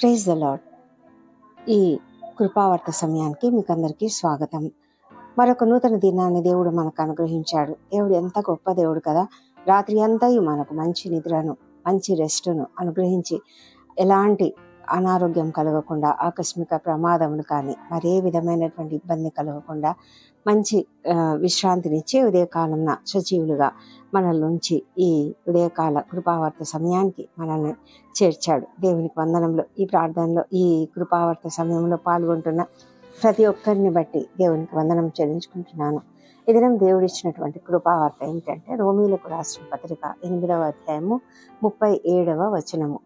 Praise the lord ఈ కృపావర్త సమయానికి మీకు అందరికీ స్వాగతం. మరొక నూతన దినాన్ని దేవుడు మనకు అనుగ్రహించాడు. దేవుడు ఎంత గొప్ప దేవుడు కదా. రాత్రి అంతా మనకు మంచి నిద్రను మంచి రెస్ట్ను అనుగ్రహించి ఎలాంటి అనారోగ్యం కలగకుండా ఆకస్మిక ప్రమాదములు కానీ మరే విధమైనటువంటి ఇబ్బంది కలగకుండా మంచి విశ్రాంతినిచ్చి ఉదయకాలంన సజీవులుగా మనల్నుంచి ఈ ఉదయకాల కృపావర్త సమయానికి మనల్ని చేర్చాడు. దేవునికి వందనంలో ఈ ప్రార్థనలో ఈ కృపావర్త సమయంలో పాల్గొంటున్న ప్రతి ఒక్కరిని బట్టి దేవునికి వందనం చెల్లించుకుంటున్నాను. ఈ దినం కృపావార్త ఏమిటంటే రోమీలకు రాసిన పత్రిక ఎనిమిదవ అధ్యాయము ముప్పై ఏడవ వచనము.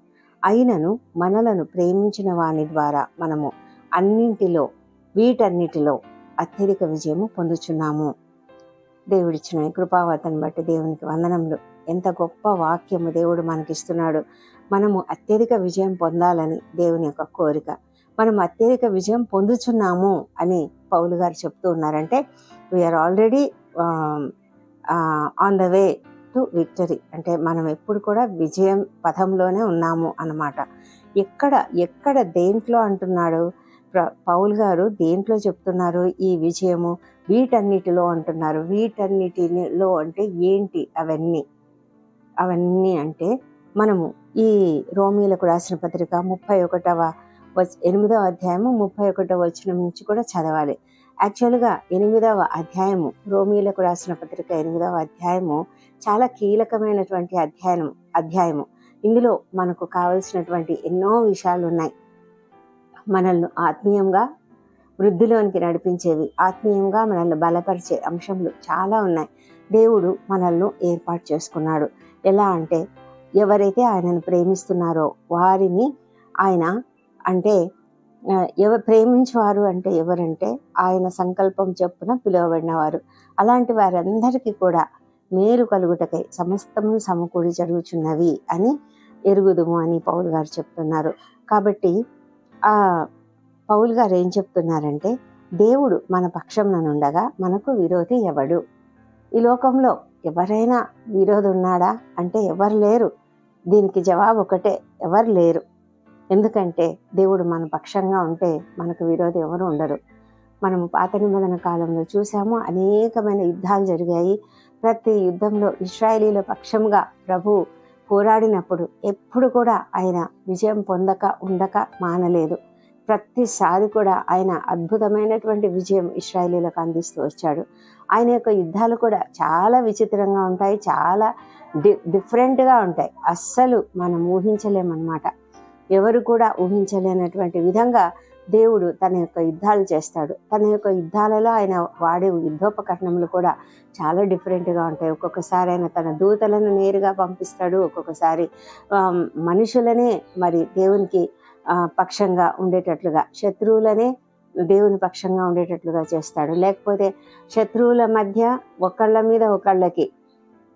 అయినను మనలను ప్రేమించిన వాని ద్వారా మనము అన్నింటిలో వీటన్నిటిలో అత్యధిక విజయము పొందుచున్నాము. దేవుడిచ్చిన కృపావతను బట్టి దేవునికి వందనములు. ఎంత గొప్ప వాక్యము దేవుడు మనకిస్తున్నాడు. మనము అత్యధిక విజయం పొందాలని దేవుని యొక్క కోరిక. మనం అత్యధిక విజయం పొందుచున్నాము అని పౌలు గారు చెప్తూ ఉన్నారంటే we're already on the way to victory అంటే మనం ఎప్పుడు కూడా విజయం పథంలోనే ఉన్నాము అన్నమాట. ఎక్కడ ఎక్కడ దేంట్లో అంటున్నాడు? పౌల్ గారు దేంట్లో చెప్తున్నారు ఈ విజయము? వీటన్నిటిలో అంటున్నారు. వీటన్నిటిలో అంటే ఏంటి అవన్నీ? అవన్నీ అంటే మనము ఈ రోమీలకు రాసిన పత్రిక ముప్పై ఒకటవ ఎనిమిదవ అధ్యాయము ముప్పై ఒకటవ వచనం నుంచి కూడా చదవాలి. యాక్చువల్గా ఎనిమిదవ అధ్యాయము రోమీలకు రాసిన పత్రిక ఎనిమిదవ అధ్యాయము చాలా కీలకమైనటువంటి అధ్యాయం అధ్యాయము. ఇందులో మనకు కావలసినటువంటి ఎన్నో విషయాలు ఉన్నాయి మనల్ని ఆత్మీయంగా వృద్ధిలోనికి నడిపించేవి. ఆత్మీయంగా మనల్ని బలపరిచే అంశంలు చాలా ఉన్నాయి. దేవుడు మనల్ని ఏర్పాటు చేసుకున్నాడు. ఎలా అంటే ఎవరైతే ఆయనను ప్రేమిస్తున్నారో వారిని ఆయన అంటే ఎవ ప్రేమించేవారు అంటే ఎవరంటే ఆయన సంకల్పం చొప్పున పిలువబడిన వారు అలాంటి వారందరికీ కూడా మేలు కలుగుటకై సమస్తము సమకూడి జరుగుచున్నవి అని ఎరుగుదుము అని పౌరు గారు చెప్తున్నారు. కాబట్టి పౌలు గారు ఏం చెప్తున్నారంటే దేవుడు మన పక్షంన ఉండగా మనకు విరోధి ఎవడు? ఈ లోకంలో ఎవరైనా విరోధి ఉన్నాడా అంటే ఎవరు లేరు. దీనికి జవాబు ఒకటే ఎవరు లేరు. ఎందుకంటే దేవుడు మన పక్షంగా ఉంటే మనకు విరోధి ఎవరు ఉండరు. మనము పాత నిబంధన కాలంలో చూసాము అనేకమైన యుద్ధాలు జరిగాయి. ప్రతి యుద్ధంలో ఇస్రాయేలీల పక్షంగా ప్రభు పోరాడినప్పుడు ఎప్పుడు కూడా ఆయన విజయం పొందక ఉండక మానలేదు. ప్రతిసారి కూడా ఆయన అద్భుతమైనటువంటి విజయం ఇస్రాయలీలకు అందిస్తూ వచ్చాడు. ఆయన యొక్క యుద్ధాలు కూడా చాలా విచిత్రంగా ఉంటాయి చాలా డి డిఫరెంట్గా ఉంటాయి. అస్సలు మనం ఊహించలేమన్నమాట. ఎవరు కూడా ఊహించలేనటువంటి విధంగా దేవుడు తన యొక్క యుద్ధాలు చేస్తాడు. తన యొక్క యుద్ధాలలో ఆయన వాడే యుద్ధోపకరణములు కూడా చాలా డిఫరెంట్గా ఉంటాయి. ఒక్కొక్కసారి ఆయన తన దూతలను నేరుగా పంపిస్తాడు. ఒక్కొక్కసారి మనుషులనే మరి దేవునికి పక్షంగా ఉండేటట్లుగా శత్రువులనే దేవుని పక్షంగా ఉండేటట్లుగా చేస్తాడు. లేకపోతే శత్రువుల మధ్య ఒకళ్ళ మీద ఒకళ్ళకి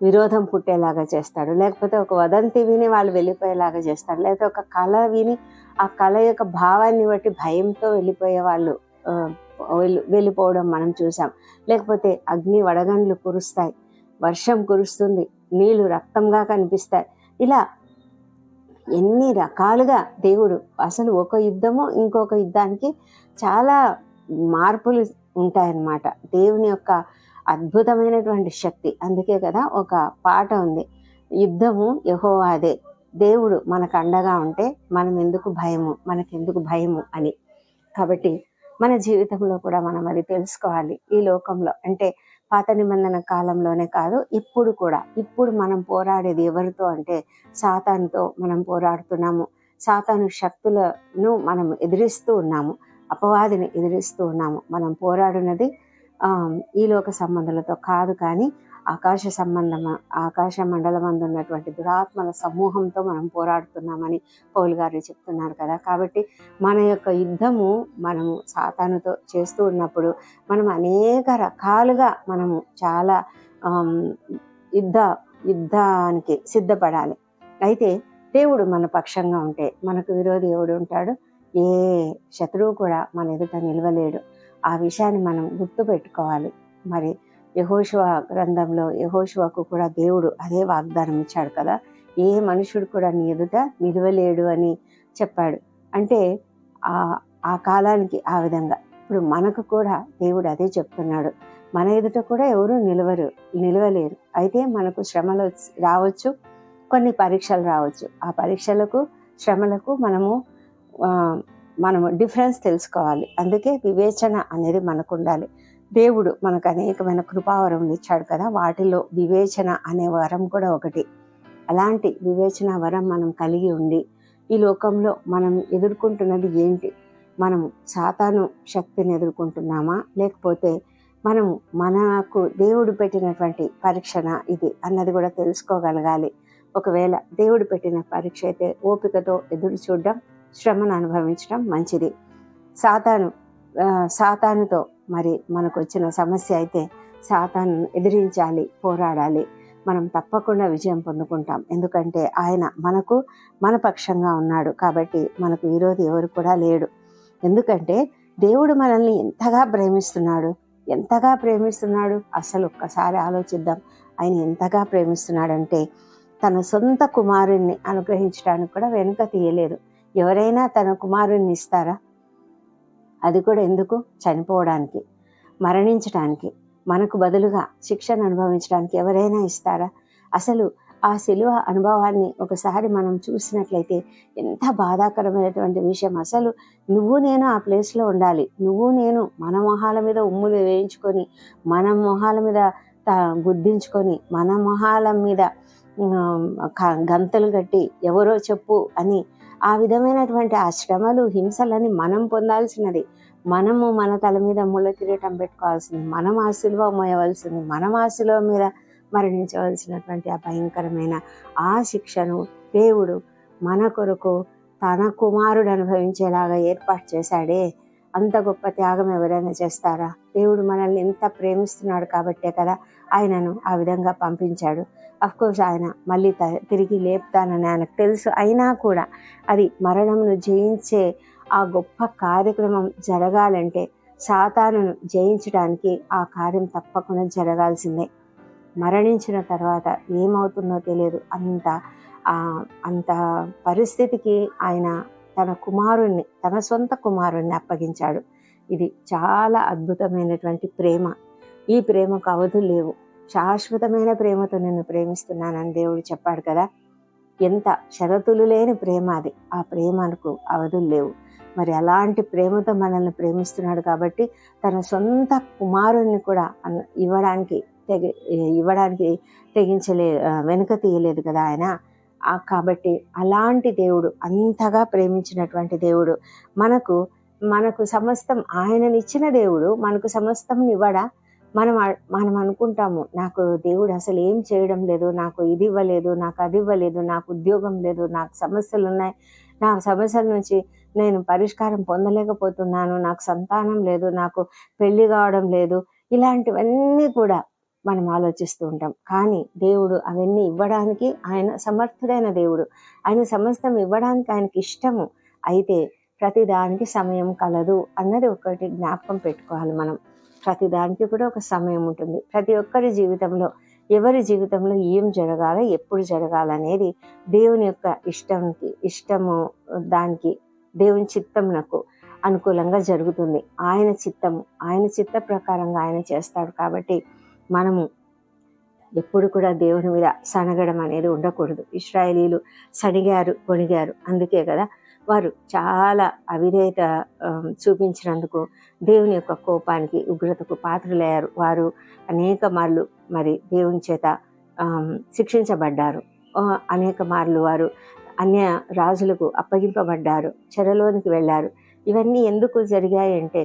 విరోధం పుట్టేలాగా చేస్తాడు. లేకపోతే ఒక వదంతి విని వాళ్ళు వెళ్ళిపోయేలాగా చేస్తాడు లేకపోతే ఒక కళ విని ఆ కళ యొక్క భావాన్ని బట్టి భయంతో వెళ్ళిపోయే వాళ్ళు వెళ్ళి వెళ్ళిపోవడం మనం చూసాం లేకపోతే అగ్ని వడగండ్లు కురుస్తాయి. వర్షం కురుస్తుంది. నీళ్ళు రక్తంగా కనిపిస్తాయి. ఇలా ఎన్ని రకాలుగా దేవుడు అసలు ఒక యుద్ధము ఇంకొక యుద్ధానికి చాలా మార్పులు ఉంటాయన్నమాట. దేవుని యొక్క అద్భుతమైనటువంటి శక్తి. అందుకే కదా ఒక పాట ఉంది. యుద్ధము యహోవాదే. దేవుడు మనకు అండగా ఉంటే మనం ఎందుకు భయము? మనకెందుకు భయము? అని. కాబట్టి మన జీవితంలో కూడా మనం అది తెలుసుకోవాలి ఈ లోకంలో. అంటే పాత నిబంధన కాలంలోనే కాదు ఇప్పుడు కూడా. ఇప్పుడు మనం పోరాడేది ఎవరితో అంటే సాతానుతో మనం పోరాడుతున్నాము. సాతాను శక్తులను మనం ఎదిరిస్తూ ఉన్నాము. అపవాదిని ఎదిరిస్తూ ఉన్నాము. మనం పోరాడినది ఈ లోక సంబంధాలతో కాదు కానీ ఆకాశ సంబంధం ఆకాశ మండలం ఉన్నటువంటి దురాత్మల సమూహంతో మనం పోరాడుతున్నామని పౌల్ గారు చెప్తున్నారు కదా. కాబట్టి మన యొక్క యుద్ధము మనము సాతానుతో చేస్తూ ఉన్నప్పుడు మనం అనేక రకాలుగా మనము చాలా యుద్ధ యుద్ధానికి సిద్ధపడాలి. అయితే దేవుడు మన పక్షంగా ఉంటే మనకు విరోధి ఎవడు ఉంటాడు? ఏ శత్రువు కూడా మన ఎదుట నిలవలేడు. ఆ విషయాన్ని మనం గుర్తు పెట్టుకోవాలి మరి యహోశివ గ్రంథంలో యహోశివకు కూడా దేవుడు అదే వాగ్దానం ఇచ్చాడు కదా. ఏ మనుషుడు కూడా నీ ఎదుట నిలవలేడు అని చెప్పాడు. అంటే ఆ ఆ కాలానికి ఆ విధంగా. ఇప్పుడు మనకు కూడా దేవుడు అదే చెప్తున్నాడు. మన ఎదుట కూడా ఎవరు నిలవరు నిలవలేరు. అయితే మనకు శ్రమలు రావచ్చు కొన్ని పరీక్షలు రావచ్చు. ఆ పరీక్షలకు శ్రమలకు మనము మనం డిఫరెన్స్ తెలుసుకోవాలి. అందుకే వివేచన అనేది మనకు ఉండాలి దేవుడు మనకు అనేకమైన కృపావరం ఇచ్చాడు కదా వాటిలో వివేచన అనే వరం కూడా ఒకటి. అలాంటి వివేచన వరం మనం కలిగి ఉండి ఈ లోకంలో మనం ఎదుర్కొంటున్నది ఏంటి? మనం సాతాను శక్తిని ఎదుర్కొంటున్నామా? లేకపోతే మనము మనకు దేవుడు పెట్టినటువంటి పరీక్షన ఇది అన్నది కూడా తెలుసుకోగలగాలి. ఒకవేళ దేవుడు పెట్టిన పరీక్ష అయితే ఓపికతో ఎదురు చూడడం శ్రమను అనుభవించడం మంచిది. సాతాను సాతానుతో మరి మనకు వచ్చిన సమస్య అయితే సాతాను ఎదిరించాలి పోరాడాలి. మనం తప్పకుండా విజయం పొందుకుంటాం. ఎందుకంటే ఆయన మనకు మన పక్షంగా ఉన్నాడు కాబట్టి మనకు విరోధి ఎవరు కూడా లేడు. ఎందుకంటే దేవుడు మనల్ని ఎంతగా ప్రేమిస్తున్నాడు ఎంతగా ప్రేమిస్తున్నాడు అసలు ఒక్కసారి ఆలోచిద్దాం. ఆయన ఎంతగా ప్రేమిస్తున్నాడంటే తన సొంత కుమారుణ్ణి అనుగ్రహించడానికి కూడా వెనుక తీయలేదు ఎవరైనా తన కుమారుణ్ణి ఇస్తారా? అది కూడా ఎందుకు? చనిపోవడానికి మరణించడానికి మనకు బదులుగా శిక్షను అనుభవించడానికి ఎవరైనా ఇస్తారా? అసలు ఆ శిలువ అనుభవాన్ని ఒకసారి మనం చూసినట్లయితే ఎంత బాధాకరమైనటువంటి విషయం. అసలు నువ్వు నేను ఆ ప్లేస్లో ఉండాలి. నువ్వు నేను మన మొహాల మీద ఉమ్ములు వేయించుకొని మన మొహాల మీద గుద్దించుకొని మన మొహాల మీద గంతలు కట్టి ఎవరో చెప్పు అని ఆ విధమైనటువంటి ఆ శ్రమలు హింసలని మనం పొందాల్సినది. మనము మన తల మీద ముళ్ళ కిరీటం పెట్టుకోవాల్సింది. మనం ఆ సిలువ మోయవలసింది మనం ఆ మీద మరణించవలసినటువంటి ఆ భయంకరమైన ఆ శిక్షను దేవుడు మన కొరకు తన కుమారుడు అనుభవించేలాగా ఏర్పాటు చేశాడే. అంత గొప్ప త్యాగం ఎవరైనా చేస్తారా? దేవుడు మనల్ని ఎంత ప్రేమిస్తున్నాడు కాబట్టే కదా ఆయనను ఆ విధంగా పంపించాడు. కోర్స్ ఆయన మళ్ళీ త- తిరిగి లేపుతానని ఆయనకు తెలుసు. అయినా కూడా అది మరణమును జయించే ఆ గొప్ప కార్యక్రమం జరగాలంటే సాతానును జయించడానికి ఆ కార్యం తప్పకుండా జరగాల్సిందే. మరణించిన తర్వాత ఏమవుతుందో తెలియదు. అంత ఆ, అంత పరిస్థితికి ఆయన తన కుమారుణ్ణి తన సొంత కుమారుణ్ణి అప్పగించాడు. ఇది చాలా అద్భుతమైనటువంటి ప్రేమ. ఈ ప్రేమకు అవధులు లేవు. శాశ్వతమైన ప్రేమతో నిన్ను ప్రేమిస్తున్నానని దేవుడు చెప్పాడు కదా. ఎంత షరతులు లేని ప్రేమ అది. ఆ ప్రేమకు అవధులు లేవు. మరి అలాంటి ప్రేమతో మనల్ని ప్రేమిస్తున్నాడు కాబట్టి తన సొంత కుమారుణ్ణి కూడా ఇవ్వడానికి తెగి ఇవ్వడానికి తెగించలే వెనుక తీయలేదు కదా ఆయన. కాబట్టి అలాంటి దేవుడు అంతగా ప్రేమించినటువంటి దేవుడు మనకు మనకు సమస్తం ఆయననిచ్చిన దేవుడు మనకు సమస్తం ఇవ్వడా? మనం మనం అనుకుంటాము నాకు దేవుడు అసలు ఏం చేయడం లేదు నాకు ఇది ఇవ్వలేదు నాకు అది ఇవ్వలేదు నాకు ఉద్యోగం లేదు నాకు సమస్యలు ఉన్నాయి. నా సమస్యల నుంచి నేను పరిష్కారం పొందలేకపోతున్నాను నాకు సంతానం లేదు నాకు పెళ్ళి కావడం లేదు. ఇలాంటివన్నీ కూడా మనం ఆలోచిస్తూ ఉంటాం. కానీ దేవుడు అవన్నీ ఇవ్వడానికి ఆయన సమర్థుడైన దేవుడు. ఆయన సమస్తం ఇవ్వడానికి ఆయనకి ఇష్టము. అయితే ప్రతిదానికి సమయం కలదు అన్నది ఒకటి జ్ఞాపకం పెట్టుకోవాలి మనం. ప్రతిదానికి కూడా ఒక సమయం ఉంటుంది. ప్రతి ఒక్కరి జీవితంలో ఎవరి జీవితంలో ఏం జరగాలి ఎప్పుడు జరగాలనేది దేవుని యొక్క ఇష్టంకి ఇష్టము దానికి దేవుని చిత్తమునకు అనుకూలంగా జరుగుతుంది. ఆయన చిత్తము ఆయన చిత్త ప్రకారంగా ఆయన చేస్తాడు కాబట్టి మనము ఎప్పుడు కూడా దేవుని మీద సనగడం అనేది ఉండకూడదు. ఇస్రాయేలీలు సణిగారు కొనిగారు. అందుకే కదా వారు చాలా అవిధేయత చూపించినందుకు దేవుని యొక్క కోపానికి ఉగ్రతకు పాత్రలయ్యారు. వారు అనేక మార్లు మరి దేవుని చేత శిక్షించబడ్డారు. అనేక మార్లు వారు అన్య రాజులకు అప్పగింపబడ్డారు చెరలోనికి వెళ్ళారు. ఇవన్నీ ఎందుకు జరిగాయంటే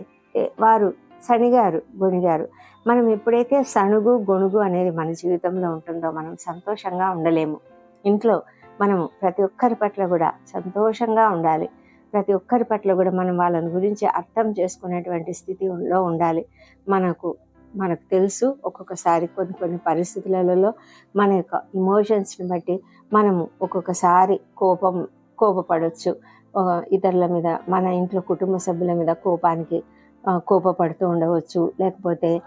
వారు సణిగారు గొణిగారు. మనం ఎప్పుడైతే సణుగు గొణుగు అనేది మన జీవితంలో ఉంటుందో మనం సంతోషంగా ఉండలేము. ఇంట్లో మనము ప్రతి ఒక్కరి పట్ల కూడా సంతోషంగా ఉండాలి. ప్రతి ఒక్కరి పట్ల కూడా మనం వాళ్ళని గురించి అర్థం చేసుకునేటువంటి స్థితిలో ఉండాలి. మనకు మనకు తెలుసు ఒక్కొక్కసారి కొన్ని కొన్ని పరిస్థితులలో మన యొక్క ఇమోషన్స్ని బట్టి మనము ఒక్కొక్కసారి కోపం కోపపడవచ్చు ఇతరుల మీద మన ఇంట్లో కుటుంబ సభ్యుల మీద కోపానికి కోపపడుతూ ఉండవచ్చు. లేకపోతే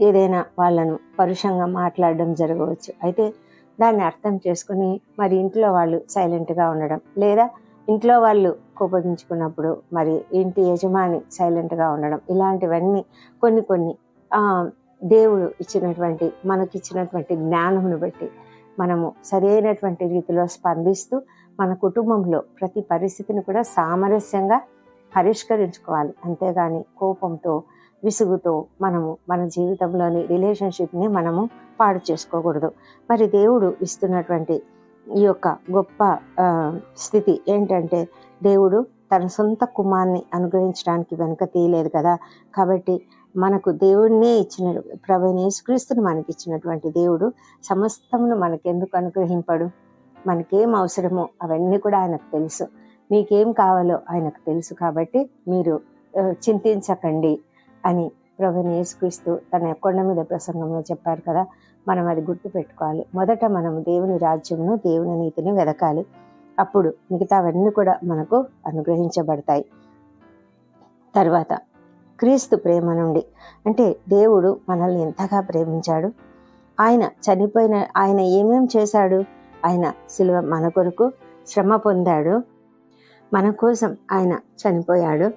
ఏదైనా వాళ్ళను పరుషంగా మాట్లాడడం జరగవచ్చు. అయితే దాన్ని అర్థం చేసుకుని మరి ఇంట్లో వాళ్ళు సైలెంట్గా ఉండడం. లేదా ఇంట్లో వాళ్ళు కోపగించుకున్నప్పుడు మరి ఇంటి యజమాని సైలెంట్గా ఉండడం. ఇలాంటివన్నీ కొన్ని కొన్ని దేవుడు ఇచ్చినటువంటి మనకిచ్చినటువంటి జ్ఞానమును బట్టి మనము సరైనటువంటి రీతిలో స్పందిస్తూ మన కుటుంబంలో ప్రతి పరిస్థితిని కూడా సామరస్యంగా పరిష్కరించుకోవాలి. అంతేగాని కోపంతో విసుగుతో మనము మన జీవితంలోని రిలేషన్షిప్ని మనము పాడు చేసుకోకూడదు. మరి దేవుడు ఇస్తున్నటువంటి ఈ యొక్క గొప్ప స్థితి ఏంటంటే దేవుడు తన సొంత కుమార్ని అనుగ్రహించడానికి వెనుక తీయలేదు కదా. కాబట్టి మనకు దేవుడినే ఇచ్చిన ప్రభు యేసుక్రీస్తుని మనకి ఇచ్చినటువంటి దేవుడు సమస్తమును మనకెందుకు అనుగ్రహింపడు? మనకేం అవసరమో అవన్నీ కూడా ఆయనకు తెలుసు. మీకేం కావాలో ఆయనకు తెలుసు కాబట్టి మీరు చింతించకండి. అని ప్రభు యేసుక్రీస్తు తన కొండ మీద ప్రసంగంలో చెప్పారు కదా. మనం అది గుర్తు పెట్టుకోవాలి మొదట మనం దేవుని రాజ్యమును దేవుని నీతిని వెదకాలి. అప్పుడు మిగతావన్నీ కూడా మనకు అనుగ్రహించబడతాయి. తర్వాత క్రీస్తు ప్రేమ నుండి. అంటే దేవుడు మనల్ని ఎంతగా ప్రేమించాడు? ఆయన చనిపోయిన ఆయన ఏమేం చేశాడు? ఆయన సిలువ మన కొరకు శ్రమ పొందాడు? మన కోసం ఆయన చనిపోయాడు?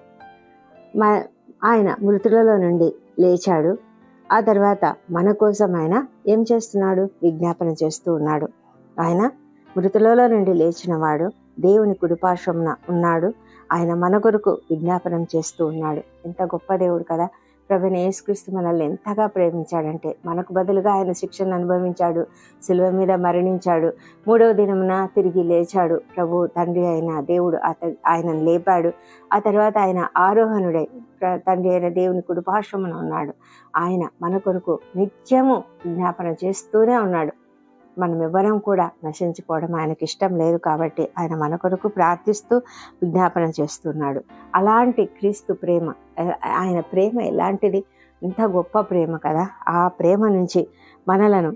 మన ఆయన మృతులలో నుండి లేచాడు. ఆ తర్వాత మన కోసం ఆయన ఏం చేస్తున్నాడు? విజ్ఞాపన చేస్తూ ఉన్నాడు. ఆయన మృతులలో నుండి లేచిన వాడు దేవుని కుడిపార్శ్వమున ఉన్నాడు. ఆయన మన కొరకు విజ్ఞాపనం చేస్తూ ఉన్నాడు. ఎంత గొప్ప దేవుడు కదా! ప్రభుని యేసుక్రీస్తు మనల్ని ఎంతగా ప్రేమించాడంటే మనకు బదులుగా ఆయన శిక్షను అనుభవించాడు శిలువ మీద మరణించాడు మూడవ దినమున తిరిగి లేచాడు. ప్రభు తండ్రి అయిన దేవుడు అత- ఆయనను లేపాడు. ఆ తర్వాత ఆయన ఆరోహణుడై ప్ర- తండ్రి అయిన దేవుని కుడిపార్శ్వమున ఉన్నాడు. ఆయన మన కొరకు నిత్యము జ్ఞాపన చేస్తూనే ఉన్నాడు. మనం ఎవ్వరం కూడా నశించుకోవడం ఆయనకి ఇష్టం లేదు కాబట్టి ఆయన మన కొరకు ప్రార్థిస్తూ విజ్ఞాపన చేస్తున్నాడు. అలాంటి క్రీస్తు ప్రేమ ఆయన ప్రేమ ఎలాంటిది? ఇంత గొప్ప ప్రేమ కదా. ఆ ప్రేమ నుంచి మనలను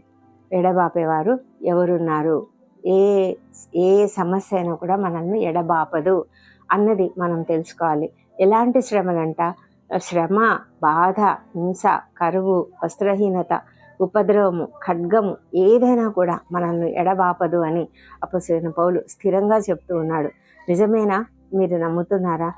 ఎడబాపేవారు ఎవరున్నారు? ఏ ఏ సమస్య అయినా కూడా మనల్ని ఎడబాపదు అన్నది మనం తెలుసుకోవాలి. ఎలాంటి శ్రమలంట? శ్రమ బాధ హింస కరువు వస్త్రహీనత ఉపద్రవము ఖడ్గము ఏదైనా కూడా మనల్ని ఎడబాపదు అని అపసరైన పౌలు స్థిరంగా చెప్తూ ఉన్నాడు. నిజమేనా? మీరు నమ్ముతున్నారా?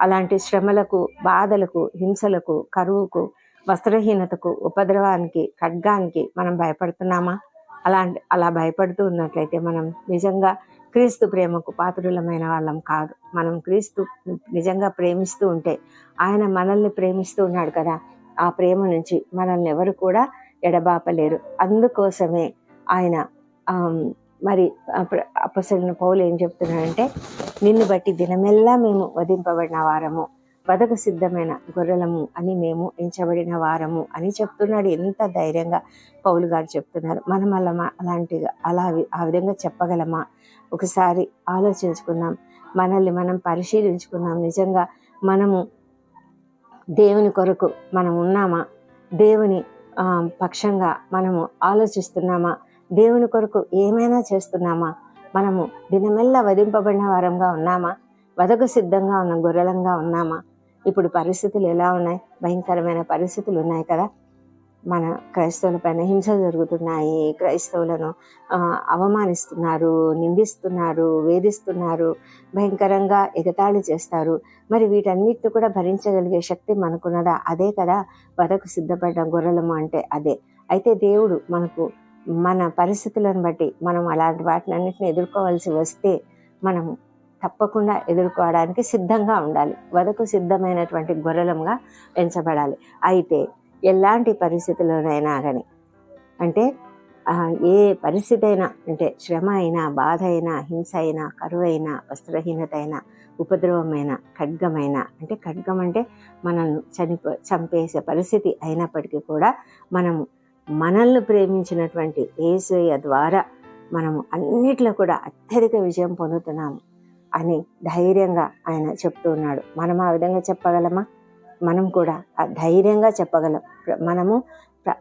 అలాంటి శ్రమలకు బాధలకు హింసలకు కరువుకు వస్త్రహీనతకు ఉపద్రవానికి ఖడ్గానికి మనం భయపడుతున్నామా? అలాంటి అలా భయపడుతూ ఉన్నట్లయితే మనం నిజంగా క్రీస్తు ప్రేమకు పాత్రులమైన వాళ్ళం కాదు. మనం క్రీస్తు నిజంగా ప్రేమిస్తూ ఉంటే ఆయన మనల్ని ప్రేమిస్తూ ఉన్నాడు కదా. ఆ ప్రేమ నుంచి మనల్ని ఎవరు కూడా ఎడబాపలేరు. అందుకోసమే ఆయన మరి అపసరిన పౌలు ఏం చెప్తున్నాడంటే నిన్ను బట్టి దినమెల్లా మేము వధింపబడిన వారము. వదకు సిద్ధమైన గొర్రెలము అని మేము ఎంచబడిన వారము అని చెప్తున్నాడు. ఎంత ధైర్యంగా పౌలు గారు చెప్తున్నారు. మనం అలా అలాంటిగా అలా ఆ విధంగా చెప్పగలమా? ఒకసారి ఆలోచించుకున్నాం మనల్ని మనం పరిశీలించుకున్నాం నిజంగా మనము దేవుని కొరకు మనం ఉన్నామా? దేవుని పక్షంగా మనము ఆలోచిస్తున్నామా? దేవుని కొరకు ఏమైనా చేస్తున్నామా? మనము దినమెల్లా వధింపబడిన వారంగా ఉన్నామా? వదకు సిద్ధంగా ఉన్న గొర్రెలంగా ఉన్నామా? ఇప్పుడు పరిస్థితులు ఎలా ఉన్నాయి? భయంకరమైన పరిస్థితులు ఉన్నాయి కదా? మన క్రైస్తవుల పైన హింసలు జరుగుతున్నాయి క్రైస్తవులను అవమానిస్తున్నారు నిందిస్తున్నారు వేధిస్తున్నారు భయంకరంగా ఎగతాళి చేస్తారు. మరి వీటన్నిటిని కూడా భరించగలిగే శక్తి మనకున్నదా? అదే కదా వదకు సిద్ధపడ్డ గొర్రెలము అంటే అదే. అయితే దేవుడు మనకు మన పరిస్థితులను బట్టి మనం అలాంటి వాటినన్నింటిని ఎదుర్కోవాల్సి వస్తే మనం తప్పకుండా ఎదుర్కోవడానికి సిద్ధంగా ఉండాలి. వదకు సిద్ధమైనటువంటి గొర్రెలంగా ఎంచబడాలి. అయితే ఎలాంటి పరిస్థితుల్లోనైనా కానీ. అంటే ఏ పరిస్థితి అయినా అంటే శ్రమ అయినా బాధ అయినా హింస అయినా కరువు అయినా వస్త్రహీనత అయినా ఉపద్రవమైన ఖడ్గమైన అంటే ఖడ్గం అంటే మనల్ని చనిపో చంపేసే పరిస్థితి అయినప్పటికీ కూడా మనము మనల్ని ప్రేమించినటువంటి ఏసయ్య ద్వారా మనము అన్నిట్లో కూడా అత్యధిక విజయం పొందుతున్నాము అని ధైర్యంగా ఆయన చెప్తూ ఉన్నాడు. మనం ఆ విధంగా చెప్పగలమా? మనం కూడా ధైర్యంగా చెప్పగలం. మనము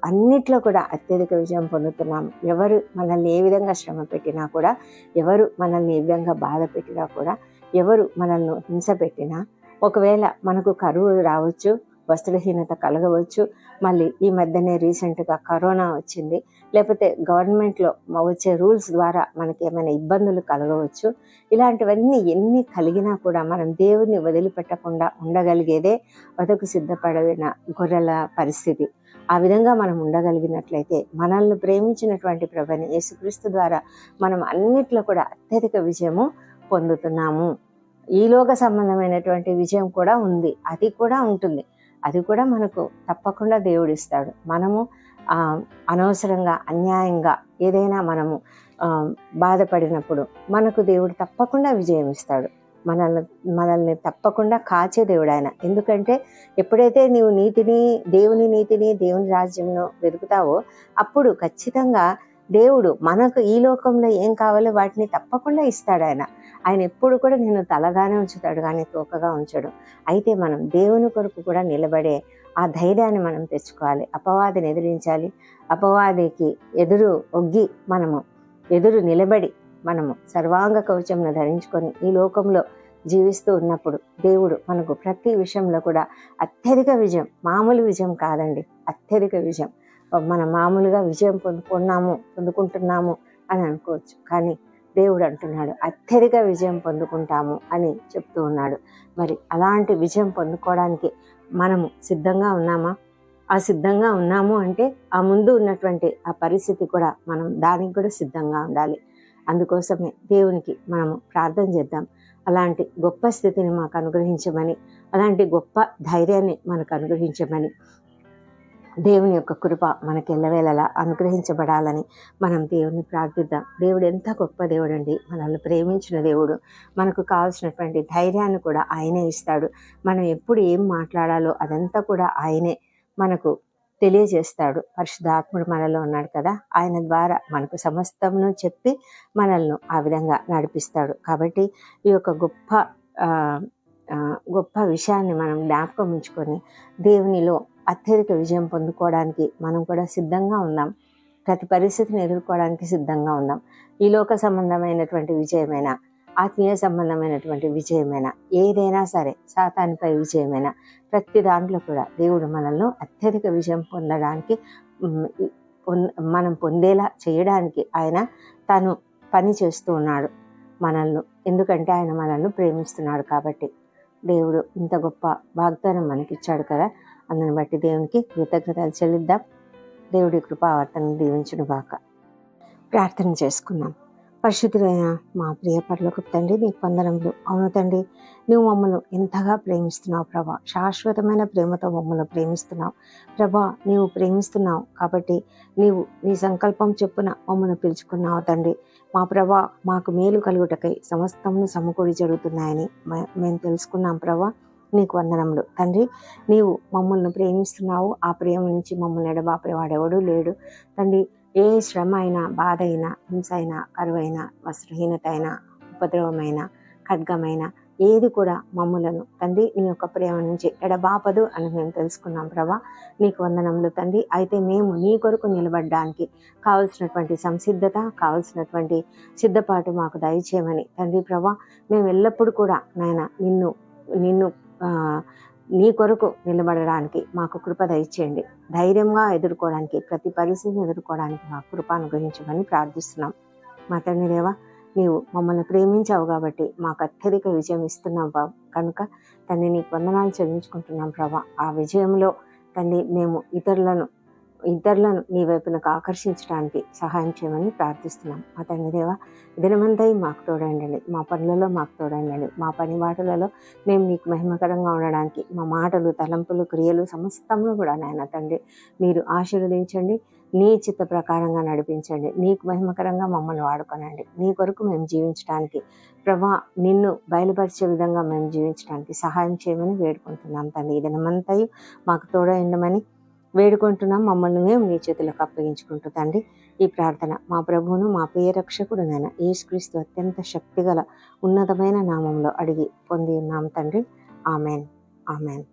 అన్నిట్లో కూడా అత్యధిక విజయం పొందుతున్నాము ఎవరు మనల్ని ఏ విధంగా శ్రమ పెట్టినా కూడా ఎవరు మనల్ని ఏ విధంగా బాధ పెట్టినా కూడా ఎవరు మనల్ని హింస పెట్టినా ఒకవేళ మనకు కరువు రావచ్చు వస్త్రహీనత కలగవచ్చు. మళ్ళీ ఈ మధ్యనే రీసెంట్గా కరోనా వచ్చింది. లేకపోతే గవర్నమెంట్లో వచ్చే రూల్స్ ద్వారా మనకి ఏమైనా ఇబ్బందులు కలగవచ్చు. ఇలాంటివన్నీ ఎన్ని కలిగినా కూడా మనం దేవుని వదిలిపెట్టకుండా ఉండగలిగేదే వదకు సిద్ధపడిన గొర్రెల పరిస్థితి. ఆ విధంగా మనం ఉండగలిగినట్లయితే మనల్ని ప్రేమించినటువంటి ప్రభుని యేసుక్రీస్తు ద్వారా మనం అన్నిట్లో కూడా అత్యధిక విజయము పొందుతున్నాము. ఈలోక సంబంధమైనటువంటి విజయం కూడా ఉంది. అది కూడా ఉంటుంది. అది కూడా మనకు తప్పకుండా దేవుడు ఇస్తాడు మనము అనవసరంగా అన్యాయంగా ఏదైనా మనము బాధపడినప్పుడు మనకు దేవుడు తప్పకుండా విజయం ఇస్తాడు. మనల్ని మనల్ని తప్పకుండా కాచే దేవుడు ఆయన. ఎందుకంటే ఎప్పుడైతే నీవు నీతిని దేవుని నీతిని దేవుని రాజ్యంను వెతుకుతావో అప్పుడు ఖచ్చితంగా దేవుడు మనకు ఈ లోకంలో ఏం కావాలో వాటిని తప్పకుండా ఇస్తాడు ఆయన. ఆయన ఎప్పుడు కూడా నేను తలగానే ఉంచుతాడు కానీ తోకగా ఉంచడు. అయితే మనం దేవుని కొరకు కూడా నిలబడే ఆ ధైర్యాన్ని మనం తెచ్చుకోవాలి. అపవాదిని ఎదిరించాలి. అపవాదికి ఎదురు ఒగ్గి మనము ఎదురు నిలబడి మనము సర్వాంగ కవచంను ధరించుకొని ఈ లోకంలో జీవిస్తూ ఉన్నప్పుడు దేవుడు మనకు ప్రతి విషయంలో కూడా అత్యధిక విజయం మామూలు విజయం కాదండి. అత్యధిక విజయం. మనం మామూలుగా విజయం పొందుకున్నాము పొందుకుంటున్నాము అని అనుకోవచ్చు. కానీ దేవుడు అంటున్నాడు అత్యధిక విజయం పొందుకుంటాము అని చెప్తూ ఉన్నాడు. మరి అలాంటి విజయం పొందుకోవడానికి మనము సిద్ధంగా ఉన్నామా? ఆ సిద్ధంగా ఉన్నాము అంటే ఆ ముందు ఉన్నటువంటి ఆ పరిస్థితి కూడా మనం దానికి కూడా సిద్ధంగా ఉండాలి. అందుకోసమే దేవునికి మనము ప్రార్థన చేద్దాం. అలాంటి గొప్ప స్థితిని మాకు అనుగ్రహించమని అలాంటి గొప్ప ధైర్యాన్ని మనకు అనుగ్రహించమని దేవుని యొక్క కృప మనకి ఎల్లవేళలా అనుగ్రహించబడాలని మనం దేవుని ప్రార్థిద్దాం. దేవుడు ఎంత గొప్ప దేవుడు అండి మనల్ని ప్రేమించిన దేవుడు. మనకు కావాల్సినటువంటి ధైర్యాన్ని కూడా ఆయనే ఇస్తాడు. మనం ఎప్పుడు ఏం మాట్లాడాలో అదంతా కూడా ఆయనే మనకు తెలియజేస్తాడు. పరిశుద్ధాత్ముడు మనలో ఉన్నాడు కదా. ఆయన ద్వారా మనకు సమస్తమును చెప్పి మనల్ని ఆ విధంగా నడిపిస్తాడు. కాబట్టి ఈ యొక్క గొప్ప గొప్ప విషయాన్ని మనం జ్ఞాపకం ఉంచుకొని దేవునిలో అత్యధిక విజయం పొందుకోవడానికి మనం కూడా సిద్ధంగా ఉన్నాం. ప్రతి పరిస్థితిని ఎదుర్కోవడానికి సిద్ధంగా ఉన్నాం. ఈ లోక సంబంధమైనటువంటి విజయమైనా ఆత్మీయ సంబంధమైనటువంటి విజయమైనా ఏదైనా సరే శాతానిపై విజయమైనా ప్రతి దాంట్లో కూడా దేవుడు మనల్ని అత్యధిక విజయం పొందడానికి మనం పొందేలా చేయడానికి ఆయన తను పని చేస్తూ ఉన్నాడు మనల్ని. ఎందుకంటే ఆయన మనల్ని ప్రేమిస్తున్నాడు కాబట్టి దేవుడు ఇంత గొప్ప వాగ్దానం మనకిచ్చాడు కదా. అందుని బట్టి దేవునికి కృతజ్ఞతలు చెల్లిద్దాం. దేవుడి కృపావర్తను దీవించును గాక ప్రార్థన చేసుకున్నాం పరిశుద్ధులైన మా ప్రియ పర్లకు తండ్రి నీకు పొందడంలో అవును తండ్రి నువ్వు మమ్మల్ని ఎంతగా ప్రేమిస్తున్నావు ప్రభా. శాశ్వతమైన ప్రేమతో మమ్మల్ని ప్రేమిస్తున్నావు. ప్రభా నీవు ప్రేమిస్తున్నావు కాబట్టి నీవు నీ సంకల్పం చెప్పున మమ్మల్ని పిలుచుకున్నావు తండ్రి. మా ప్రభా మాకు మేలు కలుగుటకై సమస్తమును సమకూడి జరుగుతున్నాయని మేము తెలుసుకున్నాం ప్రభా. నీకు వందనములు. తండ్రి నీవు మమ్మల్ని ప్రేమిస్తున్నావు ఆ ప్రేమ నుంచి మమ్మల్ని ఎడబాపేవాడెవడూ లేడు. తండ్రి ఏ శ్రమ అయినా బాధ అయినా హింస అయినా కరువైన వస్త్రహీనత అయినా ఉపద్రవమైన ఖడ్గమైన ఏది కూడా మమ్ములను. తండ్రి నీ యొక్క ప్రేమ నుంచి ఎడబాపదు అని మేము తెలుసుకున్నాం ప్రభా. నీకు వందనములు తండ్రి. అయితే మేము నీ కొరకు నిలబడడానికి కావలసినటువంటి సంసిద్ధత కావలసినటువంటి సిద్ధపాటు మాకు దయచేయమని. తండ్రి ప్రభా మేము ఎల్లప్పుడూ కూడా నాయన నిన్ను నిన్ను మీ కొరకు నిలబడడానికి మాకు కృప దయచేయండి. ధైర్యంగా ఎదుర్కోవడానికి ప్రతి పరిస్థితిని ఎదుర్కోవడానికి మాకు కృప అనుగ్రహించమని ప్రార్థిస్తున్నాం. మా తండ్రి దేవా నీవు మమ్మల్ని ప్రేమించావు కాబట్టి మాకు అత్యధిక విజయం ఇస్తున్నాం బాబు. కనుక తండ్రి నీకు వందనాలు చెల్లించుకుంటున్నాం ప్రభా. ఆ విజయంలో తండ్రి మేము ఇతరులను ఇద్దరులను నీ వైపునకు ఆకర్షించడానికి సహాయం చేయమని ప్రార్థిస్తున్నాం. మా తండ్రి దేవ దినమంతా మాకు తోడండి మా పనులలో మాకు తోడండి మా పని మాటలలో మేము నీకు మహిమకరంగా ఉండడానికి మా మాటలు తలంపులు క్రియలు సమస్తంలో కూడా నాయన తండ్రి మీరు ఆశీర్వదించండి. నీ చిత్త ప్రకారంగా నడిపించండి. నీకు మహిమకరంగా మమ్మల్ని వాడుకోనండి. నీ కొరకు మేము జీవించడానికి ప్రభా నిన్ను బయలుపరిచే విధంగా మేము జీవించడానికి సహాయం చేయమని వేడుకుంటున్నాం తండ్రి. దినమంతయు మాకు తోడైండమని వేడుకుంటున్నాం. మమ్మల్ని మేము మీ చేతులకు అప్పగించుకుంటూ తండ్రి ఈ ప్రార్థన మా ప్రభువును మా ప్రియ రక్షకుడునైన యేసుక్రీస్తు అత్యంత శక్తిగల ఉన్నతమైన నామంలో అడిగి పొంది ఉన్నాం తండ్రి. ఆమెన్. ఆమెన్.